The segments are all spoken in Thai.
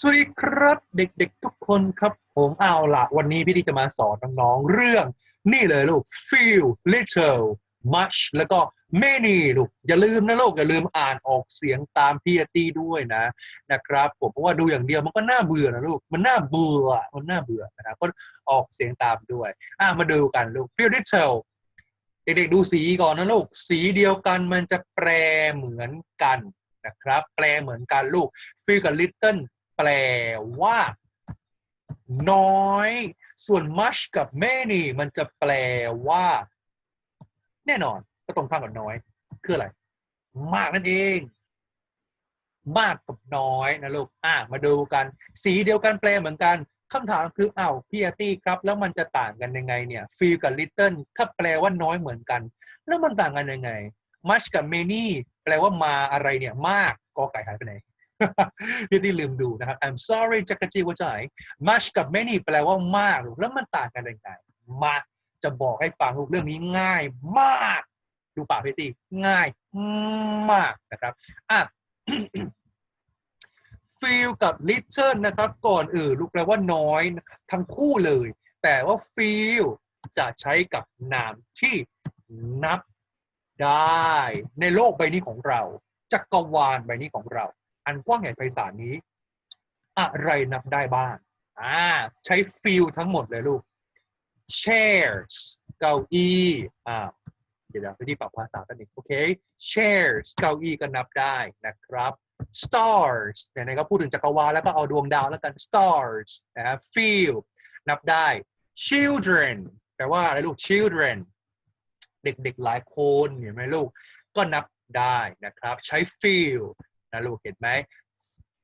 สวัสดีครับเด็กๆทุกคนครับ ผมเอาละวันนี้พี่ดีจะมาสอนน้องๆเรื่อง นี่เลยลูก feel little much แล้วก็ many ลูก อย่าลืมนะลูก อย่าลืมอ่านออกเสียงตามพี่ตี้ด้วยนะนะครับผมเพราะว่าดูอย่างเดียวมันก็น่าเบื่อนะลูก มันน่าเบื่อมันน่าเบื่อนะครับก็ออกเสียงตามด้วยอะมาดูกันลูก feel little เด็กๆดูสีก่อนนะลูก สีเดียวกันมันจะแปลเหมือนกันนะครับ แปลเหมือนกันลูก feel กับ little แปลว่า น้อย ส่วน much กับ many มันจะแปลว่า แน่นอน ก็ตรงข้ามกับน้อย คืออะไร มากนั่นเอง มากกับน้อยนะลูกอะมาดูกัน สีเดียวกันแปลเหมือนกันคำถามคืออ้าวพี่อาตี้ครับ แล้วมันจะต่างกันยังไงเนี่ย feel กับ little ถ้าแปลว่าน้อยเหมือนกัน แล้วมันต่างกันยังไง much กับ many แปลว่ามาอะไรเนี่ย มากกอไก่หายไปไหน พี่ที่ลืมดูนะครับ I'm sorry จักรจีว่าใจ much กับ many แปลว่ามากลูกแล้วมันต่างกันยังไงมาจะบอกให้ฟังลูกเรื่องนี้ง่ายมาก ดูปากพี่ตีง่ายมากนะครับอะ feel กับ little นะครับ ก่อนอื่นลูกแปลว่าน้อยทั้งคู่เลย แต่ว่า feel จะใช้กับนามที่นับได้ในโลกใบนี้ของเราจักรวาลใบนี้ของเรา อันกว้างใหญ่ไพศาลนี้ อะไรนับได้บ้างอ่าใช้ feel ทั้งหมดเลยลูก chairs เก้าอี้อ่าเดี๋ยวไปที่ปรับภาษากันอีกโอเค chairs เก้าอี้ก็นับได้นะครับ stars ไหนๆก็พูดถึงจักรวาลแล้วก็เอาดวงดาวแล้วกัน stars นะครับ feel นับได้ children แปลว่าอะไรลูก children เด็กๆหลายคนเห็นไหมลูก ก็นับได้นะครับ ใช้ feel นะลูกเห็นไหม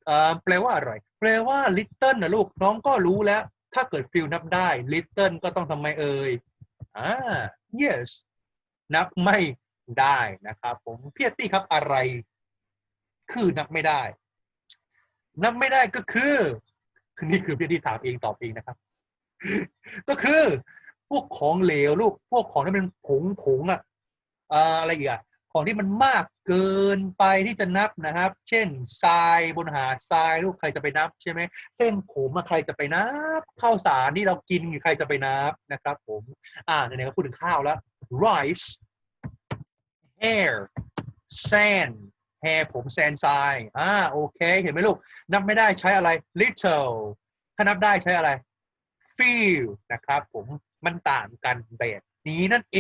เอ่อแปลว่าอะไรแปลว่า little นะลูกน้องก็รู้แล้ว ถ้าเกิด feel นับได้ little ก็ต้องทำไมเอ่ยอ่า yes นับไม่ได้นะครับผมเพียรตี้ครับอะไร คือนับไม่ได้ นับไม่ได้ก็คือนี่คือเพียรตี้ถามเองตอบเองนะครับ ก็คือ พวกของเหลวลูก พวกของที่มันผงผงๆอะอ่าอะไรอีกอะ ของที่มันมากเกินไปที่จะนับนะครับ เช่นทรายบนหาดทรายลูกใครจะไปนับใช่ไหมเส้นผมอะใครจะไปนับข้าวสารที่เรากินใครจะไปนับนะครับ ผม อ่าไหนๆก็พูดถึงข้าวแล้ว rice hair sand hair ผมแซนทรายอ่าโอเค เห็นไหมลูก นับไม่ได้ใช้อะไร little ถ้านับได้ใช้อะไร feel นะครับ ผมมันต่างกันแบบนี้นั่นเอ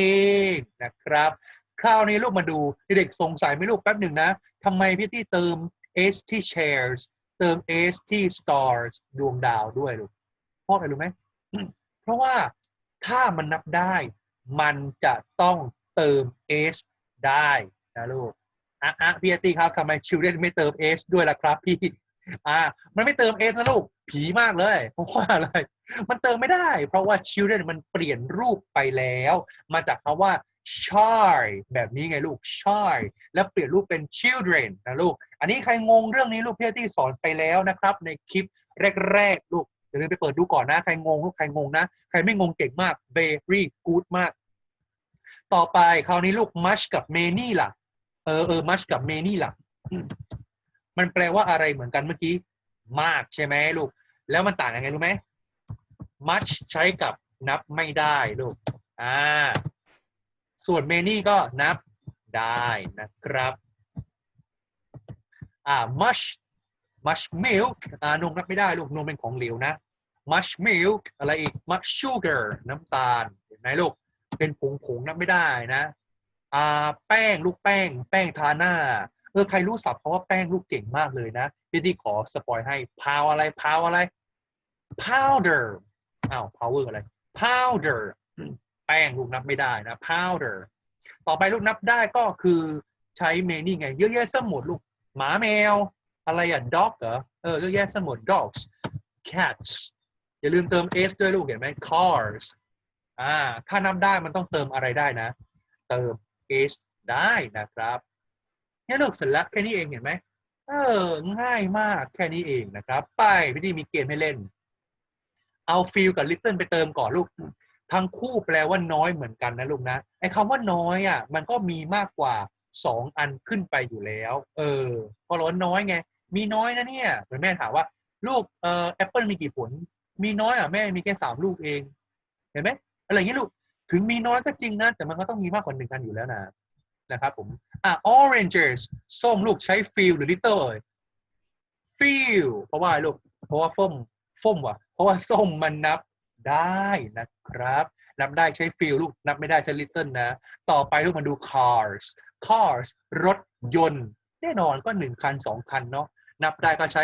งนะครับ คราวนี้ลูกมาดูเด็กสงสัยไหมลูกแป๊บหนึ่งนะทำไมพี่ที่เติม s ที่ chairs เติม s ที่ stars ดวงดาวด้วยลูกเพราะอะไรรู้ไหมเพราะว่าถ้ามันนับได้มันจะต้องเติม s ได้นะลูกอะอะพี่อาร์ตี้ครับทำไมชิลเ d นไม่เติม s ด้วยล่ะครับพี่อ่ามันไม่เติม s นะลูกผีมากเลยเพราะว่าอะไรมันเติมไม่ได้ เพราะว่า children มันเปลี่ยนรูปไปแล้ว มาจากคำว่า child แบบนี้ไงลูก child แล้วเปลี่ยนรูปเป็น children นะลูก อันนี้ใครงงเรื่องนี้ลูกพี่อาร์ตี้สอนไปแล้วนะครับ ในคลิปแรกๆลูกอย่าลืมไปเปิดดูก่อนนะ ใครงงลูกใครงงนะ ใครไม่งงเก่งมาก very good มาก ต่อไปคราวนี้ลูก much กับ many ล่ะ เออเออ much กับ many ล่ะมมันแปลว่าอะไรเหมือนกันเมื่อกี้ มากใช่ไหมลูก แล้วมันต่างยังไงรู้ไหม much ใช้กับนับไม่ได้ลูก อ่า ส่วน many ก็นับได้นะครับอ่า much much milk อ่านมนับไม่ได้ลูกนมเป็นของเหลวนะ much milk อะไรอีก much sugar น้ำตาลเห็นไหมลูกเป็นผงผงๆนับไม่ได้นะอ่าแป้งลูกแป้ง แป้งทาหน้าเออใครรู้ศัพท์เพราะว่าแป้งลูกเก่งมากเลยนะพี่ดีขอสปอยให้พาวอะไรพาวอะไร powder อ้าว power อะไร powder แป้งลูกนับไม่ได้นะ powder ต่อไปลูกนับได้ก็คือใช้ many ไง เยอะแยะสมุดลูกหมาแมว อะไรอะ dog เหรอเออเยอะแยะสมุด dogs cats อย่าลืมเติม s ด้วยลูกเห็นไหม cars อ่าถ้านับได้มันต้องเติมอะไรได้นะ เติม s ได้นะครับเนี่ยลูกเสร็จแล้วแค่นี้เองเห็นไหมเออง่ายมากแค่นี้เองนะครับ ไปพี่ดีมีเกมให้เล่น เอา feel กับ little ไปเติมก่อนลูก ทั้งคู่แปลว่าน้อยเหมือนกันนะลูกนะไอ้คำว่าน้อยอะมันก็มีมากกว่าสองอันขึ้นไปอยู่แล้ว เออเพราะเราน้อยไง มีน้อยนะเนี่ยเหมือนแม่ถามว่า ลูกเอ่อแอปเปิลมีกี่ผล มีน้อยอะแม่มีแค่สามลูกเอง เห็นไหมอะไรอย่างนี้ลูกถึงมีน้อยก็จริงนะ แต่มันก็ต้องมีมากกว่าหนึ่งกันอยู่แล้วนะนะครับผมอะ oranges ส้มลูกใช้ feel หรือ little เอ่ย feel เพราะว่าลูกเพราะว่าส้มส้มว่ะ เพราะว่าส้มมันนับ ได้นะครับ นับได้ใช้ feel ลูก นับไม่ได้ใช้ little นะ ต่อไปลูกมาดู cars cars รถยนต์ แน่นอนก็หนึ่งคันสองคันเนาะ นับได้ก็ใช้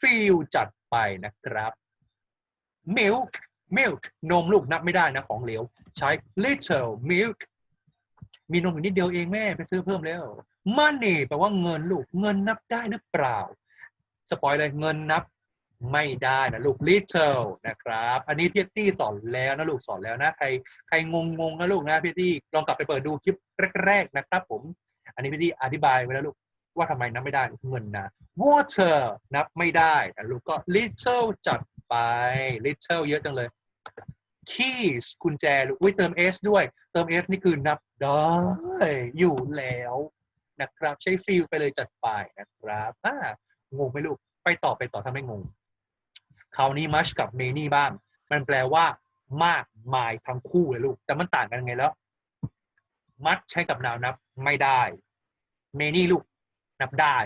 feel จัดไปนะครับ milk milk นมลูกนับไม่ได้นะของเหลว ใช้ little milk มีนมอยู่นิดเดียวเองแม่ไปซื้อเพิ่มแล้ว money แปลว่าเงินลูก เงินนับได้หรือเปล่า สปอยเลยเงินนับ ไม่ได้นะลูก little นะครับ อันนี้พี่ตี้สอนแล้วนะลูกสอนแล้วนะ ใครใครงงงๆนะลูกนะพี่ตี้ลองกลับไปเปิดดูคลิปแรกๆนะครับผม อันนี้พี่ตี้อธิบายไว้แล้วลูกว่าทำไมนับไม่ได้เงินนะ water นับไม่ได้นะลูกก็ little จัดไป little เยอะจังเลย keys กุญแจลูกอุ้ยเติม s ด้วย เติม s นี่คือนับได้อยู่แล้วนะครับ ใช้ feel ไปเลยจัดไปนะครับอ่างงไหมลูกไปต่อไปต่อถ้าไม่งง คราวนี้ much กับ many บ้าง มันแปลว่ามากมายทั้งคู่เลยลูก แต่มันต่างกันไงแล้ว much ใช้กับ noun นับไม่ได้ many ลูกนับได้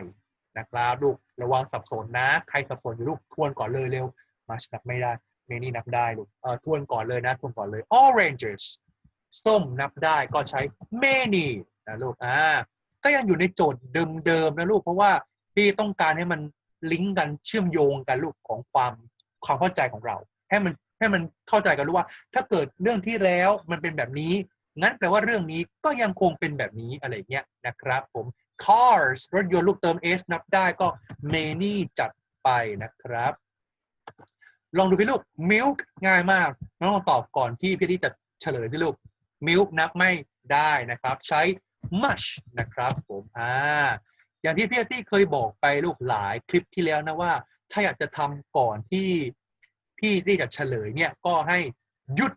นะครับลูกระวังสับสนนะ ใครสับสนอยู่ลูกทวนก่อนเลยเร็ว much นับไม่ได้ many นับได้ลูกเออทวนก่อนเลยนะทวนก่อนเลย oranges ส้มนับได้ก็ใช้ many นะลูกอ่าก็ยังอยู่ในโจทย์เดิมๆนะลูกเพราะว่าพี่ต้องการให้มันลิงก์กันเชื่อมโยงกันลูกของความ ความเข้าใจของเรา ให้มันให้มันเข้าใจกันรู้ว่า ถ้าเกิดเรื่องที่แล้วมันเป็นแบบนี้ งั้นแปลว่าเรื่องนี้ก็ยังคงเป็นแบบนี้อะไรเงี้ยนะครับ ผม cars รถยนต์ลูกเติม s นับได้ก็ many จัดไปนะครับ ลองดูพี่ลูก milk ง่ายมากน้องลองตอบก่อนที่พี่ที่จะเฉลยที่ลูก milk นับไม่ได้นะครับ ใช้ much นะครับ ผมอ่าอย่างที่พี่ที่เคยบอกไปลูกหลายคลิปที่แล้วนะว่า ถ้าอยากจะทำก่อนที่พี่ที่จะเฉลยเนี่ยก็ให้หยุด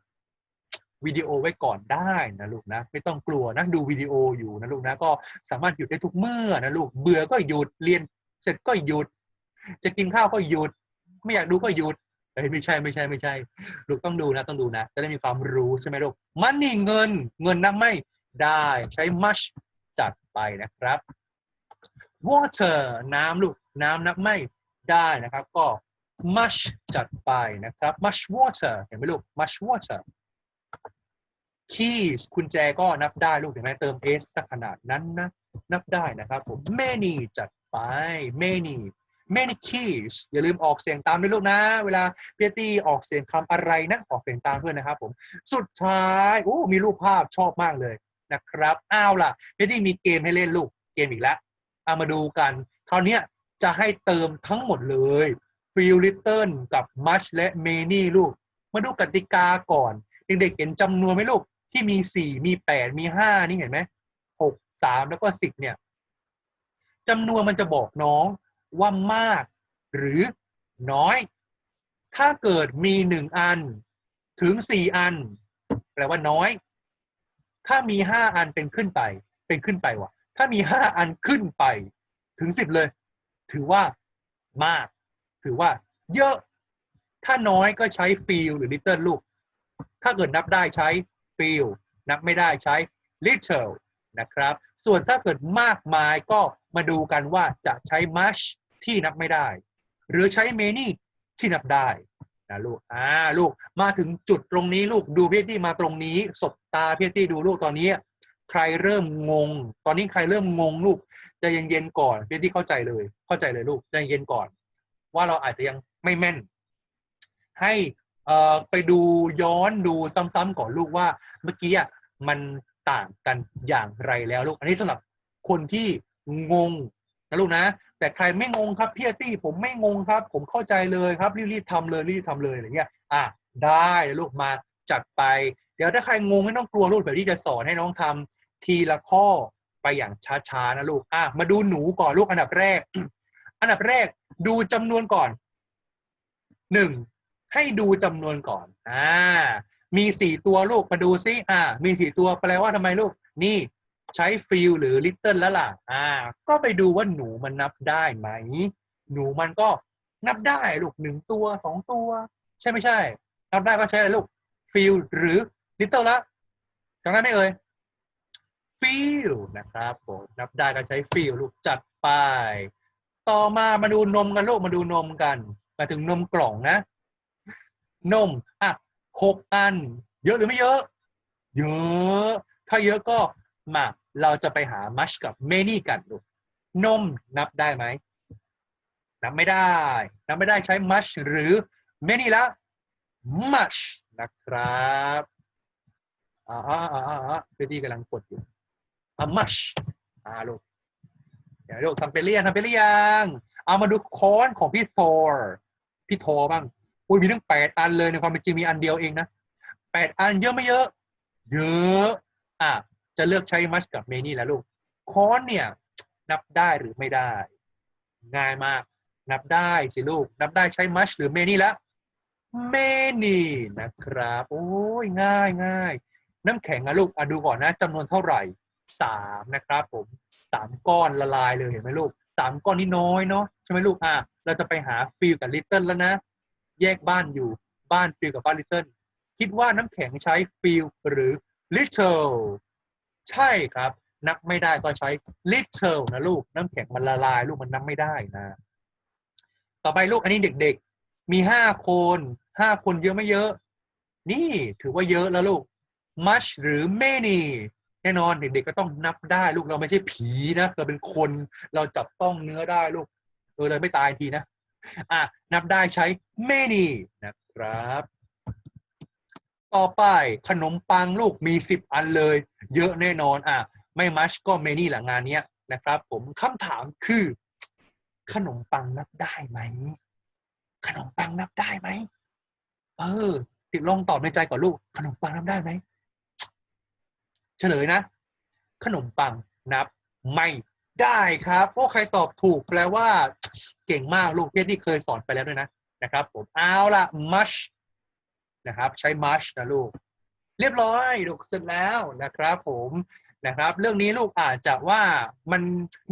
วิดีโอไว้ก่อนได้นะลูกนะ ไม่ต้องกลัวนะดูวิดีโออยู่นะลูกนะ ก็สามารถหยุดได้ทุกเมื่อนะลูกเบื่อก็หยุดเรียน เสร็จก็หยุด จะกินข้าวก็หยุด ไม่อยากดูก็หยุดเอ้ยไม่ใช่ไม่ใช่ไม่ใช่ ลูกต้องดูนะต้องดูนะ จะได้มีความรู้ใช่ไหมลูกมันนี่เงินเงินนับไม่ได้ใช้ much จัดไปนะครับ water น้ำลูกน้ำนับไม่ ได้นะครับ ก็ much จัดไปนะครับ much water เห็นไหมลูก much water keys กุญแจก็นับได้ลูกเห็นไหมเติม s สักขนาดนั้นนะนับได้นะครับผม many จัดไป many many keys อย่าลืมออกเสียงตามด้วยลูกนะ เวลาเพียตี้ออกเสียงคำอะไรนะออกเสียงตามด้วยนนะครับผมสุดท้ายโอ้มีรูปภาพชอบมากเลยนะครับอ้าวล่ะเพียตี้มีเกมให้เล่นลูกเกมอีกแล้วเอามาดูกันคราวนี้ จะให้เติมทั้งหมดเลย feel little กับ much และ many ลูก มาดูกติกาก่อน เด็กๆเห็นจำนวนไหมลูก ที่มีสี่มีแปดมีห้านี่เห็นไหมหกสามแล้วก็สิบเนี่ยจำนวนมันจะบอกน้องว่ามากหรือน้อย ถ้าเกิดมีหนึ่งอันถึงสี่อัน แปลว่าน้อย ถ้ามีห้าอันเป็นขึ้นไป เป็นขึ้นไปว่ะถ้ามีห้าอันขึ้นไปถึงสิบเลย ถือว่ามาก ถือว่าเยอะ ถ้าน้อยก็ใช้ feel หรือ little ลูก ถ้าเกิดนับได้ใช้ feel นับไม่ได้ใช้ little นะครับ ส่วนถ้าเกิดมากมายก็มาดูกันว่าจะใช้ much ที่นับไม่ได้ หรือใช้ many ที่นับได้นะลูก อ่า ลูก มาถึงจุดตรงนี้ลูก ดูเพียตี้มาตรงนี้ สบตาเพียตี้ดูลูกตอนนี้ ใครเริ่มงง ตอนนี้ใครเริ่มงงลูก ใจะเย็นๆก่อนเพียตี้เข้าใจเลย เข้าใจเลยลูกใจเย็นก่อน ว่าเราอาจจะยังไม่แม่น ให้เอ่อไปดูย้อนดูซ้ำๆก่อนลูกว่า เมื่อกี้อะมันต่างกันอย่างไรแล้วลูก อันนี้สำหรับคนที่งงนะลูกนะ แต่ใครไม่งงครับพี่อตี้ผมไม่งงครับ ผมเข้าใจเลยครับรีบๆทำเลยรีบๆทำเลยอะไรเงี้ยอะได้ลูกมาจัดไป เดี๋ยวถ้าใครงงไม่ต้องกลัวลูกเดี๋ยวที่จะสอนให้น้องทำทีละข้อ ไปอย่างช้าๆนะลูกอะมาดูหนูก่อนลูกอันดับแรก อันดับแรกดูจำนวนก่อนหนึ่งให้ดูจำนวนก่อน อ่า มีสี่ตัวลูกมาดูซิอ่า มีสี่ตัวแปลว่าทำไมลูก นี่ใช้ฟิลหรือลิตเติ้ลแล้วล่ะ อ่า ก็ไปดูว่าหนูมันนับได้ไหม หนูมันก็นับได้ลูกหนึ่งตัวสองตัว ใช่ไม่ใช่ นับได้ก็ใช้ลูก feel หรือ little ละจำได้ไหมเอ่ย feel นะครับผมนับได้ก็ใช้ feel ลูกจัดไป ต่อมามาดูนมกันลูกมาดูนมกัน มาถึงนมกล่องนะ นมอะหกอัน เยอะหรือไม่เยอะ เยอะ ถ้าเยอะก็มาเราจะไปหา much กับ many กันลูกนมนับได้ไหมนับไม่ได้ นับไม่ได้ใช้ much หรือ many ละ much นะครับอ่าอ่าอ่าอ่าพี่ดีกำลังกดอยู่ อ่า much อ่าลูกเดี๋ยวลูกทำไปเรียงทำไปเรียง เอามาดูค้อนของพี่โทร์พี่โทรบ้างอุ้ยมีตั้งแปดอันเลยในความเป็นจริงมีอันเดียวเองนะแปดอันเยอะไม่เยอะ เยอะอะจะเลือกใช้ much กับ many แล้วลูกค้อนเนี่ย นับได้หรือไม่ได้ ง่ายมาก นับได้สิลูก นับได้ใช้ much หรือ many แล้ว many นะครับ โอ้ยง่ายง่ายน้ำแข็งอะลูกอะดูก่อนนะจำนวนเท่าไหร่ สามนะครับผมสามก้อนละลายเลยเห็นไหมลูกสามก้อนนี่น้อยเนาะใช่ไหมลูกอะเราจะไปหาฟิลกับลิตเติ้ลแล้วนะ แยกบ้านอยู่บ้านฟิลกับบ้านลิตเติ้ลคิดว่าน้ำแข็งใช้ฟิลหรือ little ใช่ครับ นับไม่ได้ก็ใช้ little นะลูกน้ำแข็งมันละลาย ลูกมันนับไม่ได้นะ ต่อไปลูกอันนี้เด็กๆ มีห้าคนห้าคนเยอะไม่เยอะ นี่ถือว่าเยอะแล้วลูก much หรือ many แน่นอนเด็กๆก็ต้องนับได้ ลูกเราไม่ใช่ผีนะเราเป็นคนเราจับต้องเนื้อได้ลูกเออเลยไม่ตายทีนะอะนับได้ใช้ many นะครับ ต่อไปขนมปังลูกมีสิบอันเลย เยอะแน่นอนอะไม่ much ก็ many หละงานเนี้ยนะครับ ผมคำถามคือ ขนมปังนับได้ไหม ขนมปังนับได้ไหมเออติดลองตอบในใจก่อนลูก ขนมปังนับได้ไหม เฉลยนะ ขนมปังนับไม่ได้ครับพวกใครตอบถูกแปลว่า เก่งมากลูกเพียที่เคยสอนไปแล้วด้วยนะนะครับ ผมเอาละ much นะครับ ใช้ much นะลูก เรียบร้อยลูกเสร็จแล้วนะครับ ผมนะครับ เรื่องนี้ลูกอาจจะว่ามัน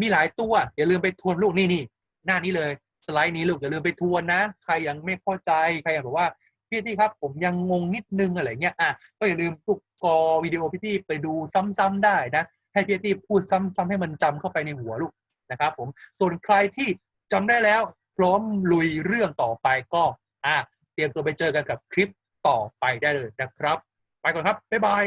มีหลายตัว อย่าลืมไปทวนลูกนี่นี่หน้านี้เลย สไลด์นี้ลูกอย่าลืมไปทวนนะ ใครยังไม่เข้าใจใครยังบอกว่า พี่ตี้ครับผมยังงงนิดนึงอะไรเงี้ยอะก็อย่าลืมทุกกอวิดีโอพี่ตี้ไปดูซ้ำๆได้นะให้พี่ตี้พูดซ้ำๆให้มันจำเข้าไปในหัวลูกนะครับ ผมส่วนใครที่จำได้แล้ว พร้อมลุยเรื่องต่อไปก็อะเตรียมตัวไปเจอกันกับคลิปต่อไปได้เลยนะครับ ไปก่อนครับบ๊ายบาย